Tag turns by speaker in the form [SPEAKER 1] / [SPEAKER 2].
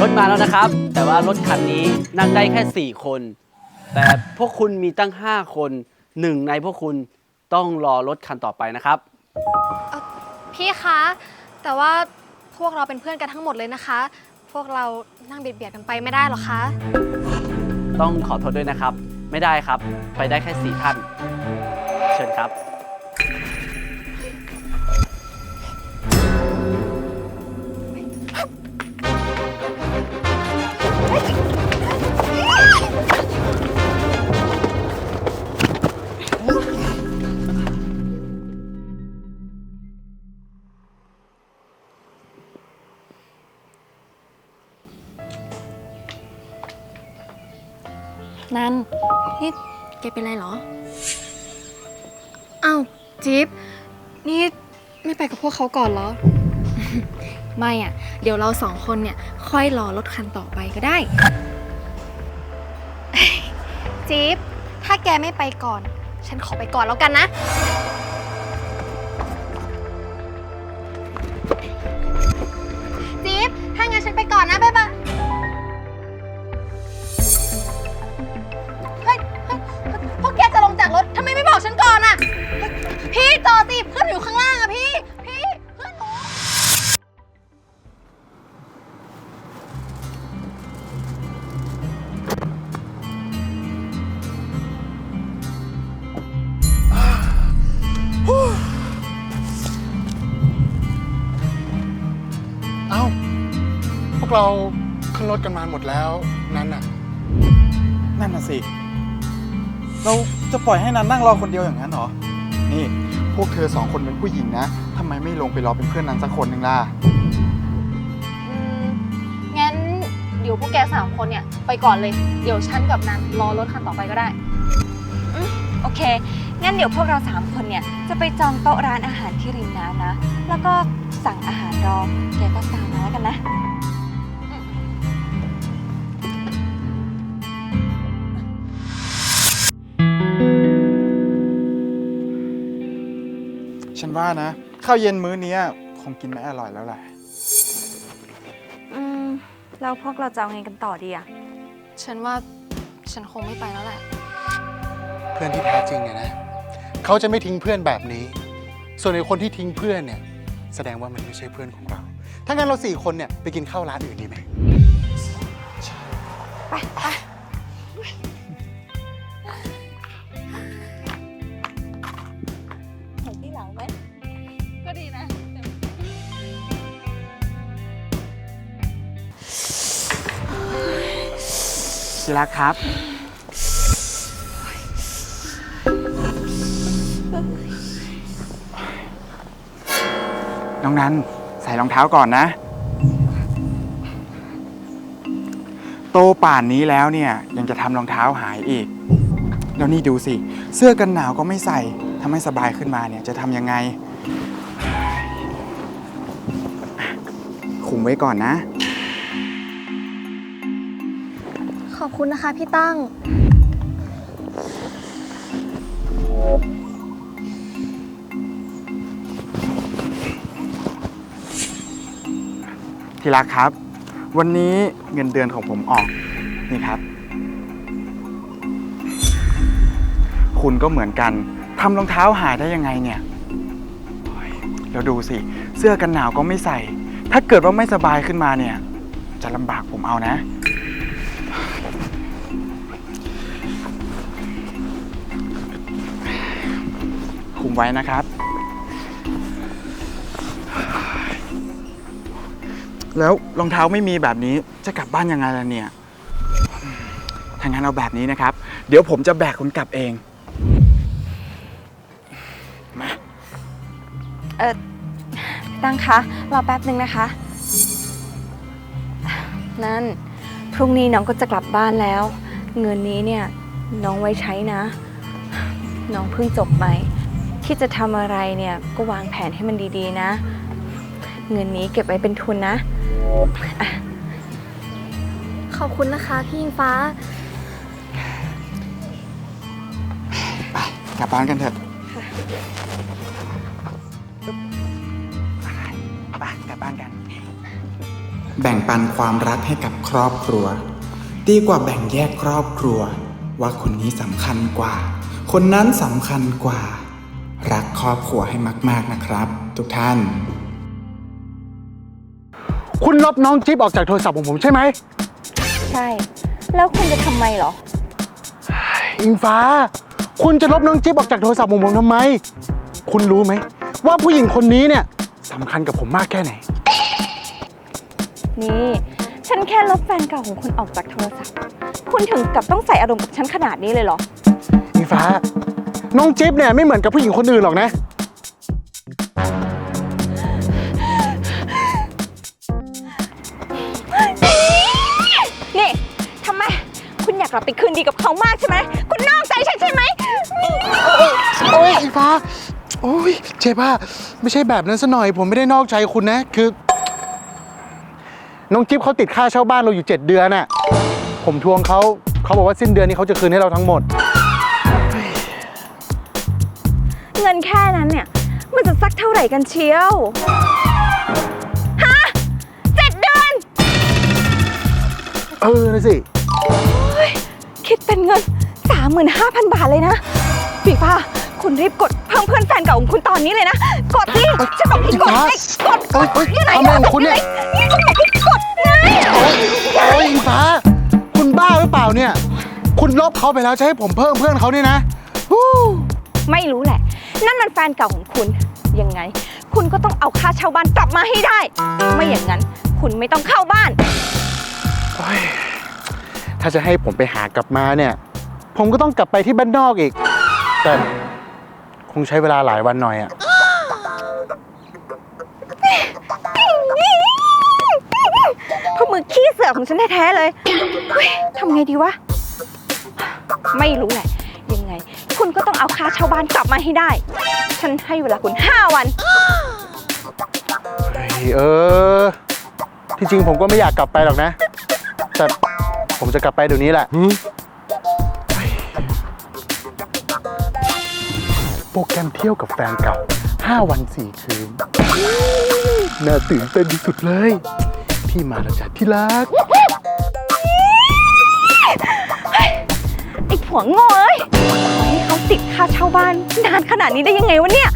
[SPEAKER 1] รถมาแล้วนะครับ แต่ว่ารถคันนี้นั่งได้แค่ 4 คน แต่พวกคุณมีตั้ง 5 คนหนึ่งในพวกคุณต้องรอรถคันต่อไปนะครับ
[SPEAKER 2] พี่คะ แต่ว่าพวกเราเป็นเพื่อนกันทั้งหมดเลยนะคะ พวกเรานั่งเบียดเบียดกันไปไม่ได้หรอคะ
[SPEAKER 1] ต้องขอโทษด้วยนะครับ ไม่ได้ครับ ไปได้แค่4ท่าน เชิญครับ
[SPEAKER 2] นันนี่แกเป็นไรเหรอ อ้าวจิ๊บนี่ไม่ไปกับพวกเขาก่อนเหรอ ไม่อะ เดี๋ยวเราสองคนเนี่ย ค่อยรอรถคันต่อไปก็ได้ จิ๊บถ้าแกไม่ไปก่อน ฉันขอไปก่อนแล้วกันนะ เรา
[SPEAKER 3] ขึ้นรถกันมาหมดแล้วนั้นน่ะ
[SPEAKER 4] นั่นน่ะสิ เราจะปล่อยให้นันนั่งรอคนเดียวอย่างนั้นเหรอ นี่พวกเธอสองคนเป็นผู้หญิงนะทำไมไม่ลงไปรอเป็นเพื่อนนันสักคนหนึ่งล่ะ
[SPEAKER 2] อืมงั้นเดี๋ยวพวกแกสามคนเนี่ยไปก่อนเลย เดี๋ยวฉันกับนันรอรถคันต่อไปก็ได้
[SPEAKER 5] โอเค งั้นเดี๋ยวพวกเราสามคนเนี่ยจะไปจองโต๊ะร้านอาหารที่ริมน้ำนะ แล้วก็สั่งอาหารรอ แกก็ตามมาแล้วกันนะ
[SPEAKER 4] ว่านะ ข้าวเย็นมื้อเนี้ยคงกินไม่อร่อยแล้วแหละ
[SPEAKER 5] อืมแล้วพวกเราจะเอาไงกันต่อดีอะ
[SPEAKER 2] ฉันว่าฉันคงไม่ไปแล้วแหละ
[SPEAKER 3] เพื่อนที่แท้จริงเนี่ยนะ เขาจะไม่ทิ้งเพื่อนแบบนี้ ส่วนในคนที่ทิ้งเพื่อนเนี่ย แสดงว่ามันไม่ใช่เพื่อนของเรา ถ้างั้นเราสี่คนเนี่ยไปกินข้าวร้านอื่นดีไหม
[SPEAKER 5] เที่
[SPEAKER 4] รักครับ น้องนันใส่รองเท้าก่อนนะ โตป่านนี้แล้วเนี่ย ยังจะทำรองเท้าหายอีก แล้วนี่ดูสิ เสื้อกันหนาวก็ไม่ใส่ทำให้สบายขึ้นมาเนี่ยจะทำยังไง คุมไว้ก่อนนะ
[SPEAKER 2] อบคุณนะคะพี่ตั้ง
[SPEAKER 4] ที่รักครับ วันนี้เงินเดือนของผมออกนี่ครับ คุณก็เหมือนกันทำรองเท้าหายได้ยังไงเนี่ยโอ้ยแล้วดูสิ เสื้อกันหนาวก็ไม่ใส่ ถ้าเกิดว่าไม่สบายขึ้นมาเนี่ย จะลำบากผมเอานะ คุมไว้นะครับ แล้วรองเท้าไม่มีแบบนี้จะกลับบ้านยังไงล่ะเนี่ยถ้างั้นเอาแบบนี้นะครับ เดี๋ยวผมจะแบกคุณกลับเอง มา
[SPEAKER 5] เออตั้งคะรอแป๊บหนึ่งนะคะ นั่น พรุ่งนี้น้องก็จะกลับบ้านแล้ว เงินนี้เนี่ย น้องไว้ใช้นะ น้องเพิ่งจบใหม่ ที่จะทำอะไรเนี่ยก็วางแผนให้มันดีๆนะ เงินนี้เก็บไว้เป็นทุนนะ
[SPEAKER 2] ขอบคุณนะคะพี่ยิงฟ้า
[SPEAKER 4] กลับบ้านกันเถอะไปกลับบ้านกัน
[SPEAKER 6] แบ่งปันความรักให้กับครอบครัว ดีกว่าแบ่งแยกครอบครัว ว่าคนนี้สำคัญกว่า คนนั้นสำคัญกว่า รักครอบครัวให้มาก ๆนะครับ ทุกท่าน
[SPEAKER 3] คุณลบน้องจิ๊บออกจากโทรศัพท์ของผมใช่ไหม
[SPEAKER 5] ใช่ แล้วคุณจะทำไมเหรอ
[SPEAKER 3] อิงฟ้า คุณจะลบน้องจิ๊บออกจากโทรศัพท์ของผมทำไม คุณรู้ไหม ว่าผู้หญิงคนนี้เนี่ยสำคัญกับผมมากแค่ไหน
[SPEAKER 5] นี่ ฉันแค่ลบแฟนเก่าของคุณออกจากโทรศัพท์ คุณถึงกับต้องใส่อารมณ์กับฉันขนาดนี้เลยเหรอ
[SPEAKER 3] อิงฟ้า น้องจิ๊บเนี่ยไม่เหมือนกับผู้หญิงคนอื่นหรอกนะ
[SPEAKER 5] นี่ทำไม คุณอยากกลับไปคืนดีกับเขามากใช่ไหม คุณนอกใจฉันใช่ไหม
[SPEAKER 3] โอ้ยอิงฟ้า โอ้ยเจ็บอะไม่ใช่แบบนั้นซะหน่อย ผมไม่ได้นอกใจคุณนะ คือ น้องจิ๊บเขาติดค่าเช่าบ้านเราอยู่ 7 เดือนน่ะ ผมทวงเขาเขาบอกว่าสิ้นเดือนนี้เขาจะคืนให้เราทั้งหมด
[SPEAKER 5] เงินแค่นั้นเนี่ย มันจะสักเท่าไหร่กันเชียว ฮะเจ็ดเดือน
[SPEAKER 3] เออนะสิ
[SPEAKER 5] คิดเป็นเงิน 35,000 บาทเลยนะปีฟ้าคุณรีบกดเพิ่มเพื่อนแฟนเก่าของคุณตอนนี้เลยนะ กดสิฉันบอกให้กดไงกดกด
[SPEAKER 3] เอ้ยเอ้ย
[SPEAKER 5] อยู่ไหน
[SPEAKER 3] ทำอะไรของคุณเนี่ย
[SPEAKER 5] นี่ฉันบอกให้กดไง
[SPEAKER 3] โอ้ยโอ้ยอิงฟ้า คุณบ้าหรือเปล่าเนี่ย คุณลบเขาไปแล้วจะให้ผมเพิ่มเพื่อนเขาเนี่ยนะฮู้
[SPEAKER 5] ไม่รู้แหละ นั่นมันแฟนเก่าของคุณ ยังไง คุณก็ต้องเอาค่าเช่าบ้านกลับมาให้ได้ ไม่อย่างนั้น คุณไม่ต้องเข้าบ้าน
[SPEAKER 3] โอ้ยถ้าจะให้ผมไปหากลับมาเนี่ย ผมก็ต้องกลับไปที่บ้านนอกอีก แต่คงใช้เวลาหลายวันหน่อยอะ
[SPEAKER 5] เพราะมือขี้เสือของฉันแท้ๆเลยเฮ้ยทำไงดีวะ ไม่รู้แหละยังไง คุณก็ต้องเอาค่าเช่าบ้านกลับมาให้ได้ ฉันให้เวลาคุณ 5 วัน
[SPEAKER 3] เฮ้ยเออ ที่จริงผมก็ไม่อยากกลับไปหรอกนะ แต่ผมจะกลับไปเดี๋ยวนี้แหละโปรแกรมเที่ยวกับแฟนเก่า 5 วัน 4 คืน น่าตื่นเต้นที่สุดเลย พี่มาแล้วจ้ะที่รัก
[SPEAKER 5] ไอ้ผัวโง่เอ้ยให้เขา ติดค่าเช่าบ้านนานขนาดนี้ได้ยังไงวะเนี่ย